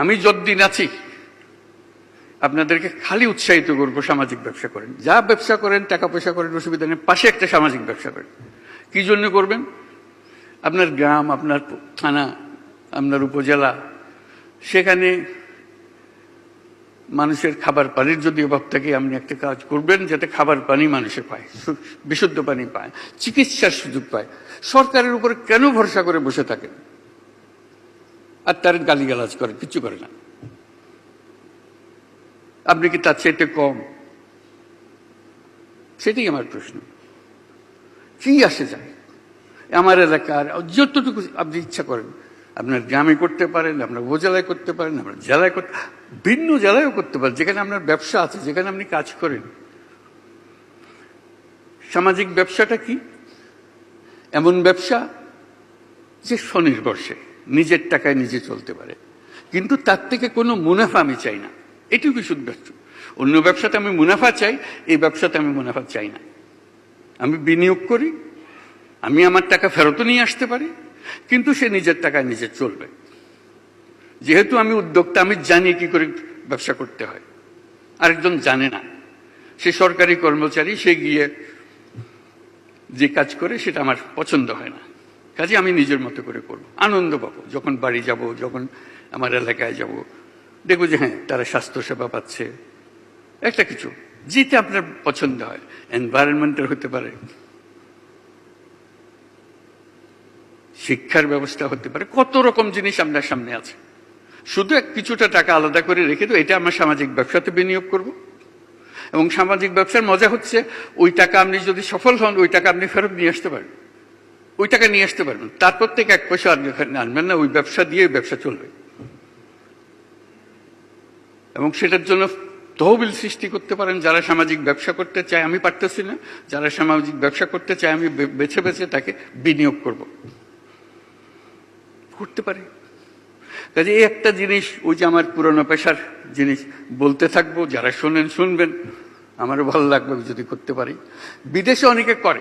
আমি যতদিন আছি, আপনাদেরকে খালি উৎসাহিত করব সামাজিক ব্যবসা করেন। যা ব্যবসা করেন, টাকা পয়সা করেন, অসুবিধা নেই, পাশে একটা সামাজিক ব্যবসা করেন। কি জন্য করবেন? আপনার গ্রাম, আপনার থানা, আপনার উপজেলা, সেখানে মানুষের খাবার পানির যদি অভাব থাকে, আপনি একটা কাজ করবেন যাতে খাবার পানি মানুষে পায় বিশুদ্ধ পানি পায়, চিকিৎসার সুযোগ পায়। সরকারের উপরে কেন ভরসা করে বসে থাকেন? আর তার গালিগালাজ করে, কিছু করে না। আপনি কি তার চাইতে কম? সেটাই আমার প্রশ্ন। কি আসে যায়? আমার এলাকার যতটুকু আপনি ইচ্ছা করেন, আপনার গ্রামে করতে পারেন, আপনার উপজেলায় করতে পারেন, আপনার জেলায় করতে, ভিন্ন জেলায়ও করতে পারেন, যেখানে আপনার ব্যবসা আছে, যেখানে আপনি কাজ করেন। সামাজিক ব্যবসাটা কি? এমন ব্যবসা যে স্বনির্ভরশীল। নিজের টাকায় নিজে চলতে পারে। কিন্তু তার থেকে কোনো মুনাফা আমি চাই না। এটুকু শুধু অন্য ব্যবসাতে আমি মুনাফা চাই, এই ব্যবসাতে আমি মুনাফা চাই না। আমি বিনিয়োগ করি, আমি আমার টাকা ফেরতও নিয়ে আসতে পারি, কিন্তু সে নিজের টাকায় নিজে চলবে। যেহেতু আমি উদ্যোক্তা, আমি জানি কি করে ব্যবসা করতে হয়। আরেকজন জানে না। সে সরকারি কর্মচারী, সে গিয়ে যে কাজ করে, সেটা আমার পছন্দ হয় না। কাজে আমি নিজের মতো করে করব। আনন্দ পাবো। যখন বাড়ি যাব, যখন আমার এলাকায় যাব, দেখব যে হ্যাঁ তারা স্বাস্থ্যসেবা পাচ্ছে। একটা কিছু যেটা আপনার পছন্দ হয়। এনভায়রনমেন্টের হতে পারে। শিক্ষার ব্যবস্থা হতে পারে। কত রকম জিনিস আপনার সামনে আছে। শুধু এক কিছুটা টাকা আলাদা করে রেখে তো এটা আমার সামাজিক ব্যবসাতে বিনিয়োগ করব। এবং সামাজিক ব্যবসার মজা হচ্ছে, ওই টাকা আপনি যদি সফল হন, ওই টাকা আপনি ফেরত নিয়ে আসতে পারেন। ওই টাকা নিয়ে আসতে পারবেন। তারপর থেকে এক পয়সা এখানে আনবেন না, ওই ব্যবসা দিয়ে ব্যবসা চলবে। এবং সেটার জন্য তহবিল সৃষ্টি করতে পারেন, যারা সামাজিক ব্যবসা করতে চায়, আমি পারতেছি না। যারা সামাজিক ব্যবসা করতে চায়, আমি বেছে বেছে তাকে বিনিয়োগ করব। করতে পারি। কাজে এই একটা জিনিস, ওই যে আমার পুরনো পেশার জিনিস, বলতে থাকব, যারা শোনেন শুনবেন, আমারও ভালো লাগবে যদি করতে পারি। বিদেশে অনেকে করে।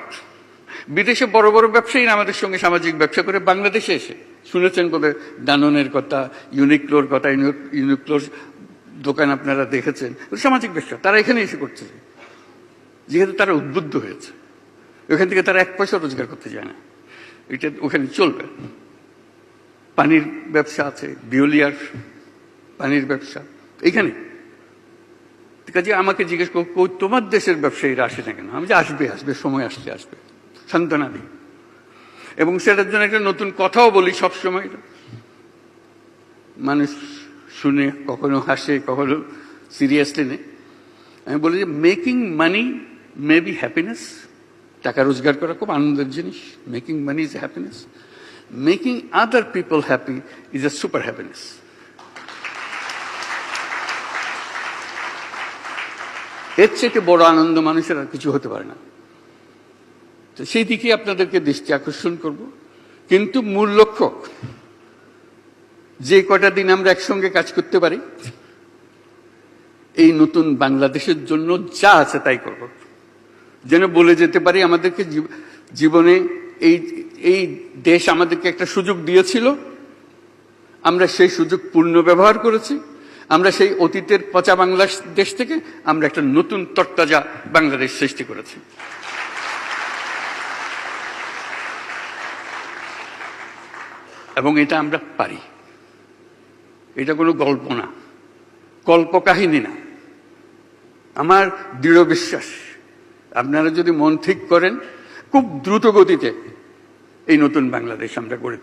বিদেশে বড় বড় ব্যবসায়ী আমাদের সঙ্গে সামাজিক ব্যবসা করে? বাংলাদেশে এসে। শুনেছেন বোধহয় ডাননের কথা ইউনিক্লোর কথা ইউনিক্লোর দোকান আপনারা দেখেছেন। সামাজিক ব্যবসা, তারা এখানে এসে করছে। যেহেতু তারা উদ্বুদ্ধ হয়েছে। ওখান থেকে তারা এক পয়সা রোজগার করতে যায় না। এটা ওখানে চলবে। পানির ব্যবসা আছে বিওলিয়ার পানির ব্যবসা এইখানে কাজে আমাকে জিজ্ঞেস করো তোমার দেশের ব্যবসায়ীরা আসে না কেন? আমি যে আসবে আসবে, সময় আসলে আসবে। সান্ত্বনা দিই। এবং সেটার জন্য একটা নতুন কথাও বলি সবসময়। মানুষ শুনে, কখনো হাসে, কখনো সিরিয়াসলি নেয়। আমি বলি যে making money may be happiness টাকা রোজগার করা খুব আনন্দের জিনিস। Making money is happiness making other people happy is a super happiness এর চেয়ে বড় আনন্দ মানুষের আর কিছু হতে পারে না। তো সেই দিকে আপনাদেরকে দৃষ্টি আকর্ষণ করব। কিন্তু মূল লক্ষ্য, যে কটা দিন আমরা একসঙ্গে কাজ করতে পারি, এই নতুন বাংলাদেশের জন্য যা আছে তাই করব। যেন বলে যেতে পারি, আমাদেরকে জীব- জীবনে এই এই দেশ আমাদেরকে একটা সুযোগ দিয়েছিল। আমরা সেই সুযোগ পূর্ণ ব্যবহার করেছি। আমরা সেই অতীতের পচা বাংলাদেশ থেকে আমরা একটা নতুন তরতাজা বাংলাদেশ সৃষ্টি করেছি। এবং এটা আমরা পারি। এটা কোনো গল্প না। কল্পকাহিনী না। আমার দৃঢ় বিশ্বাস, আপনারা যদি মন ঠিক করেন, খুব দ্রুত গতিতে এই নতুন বাংলাদেশ আমরা গড়ে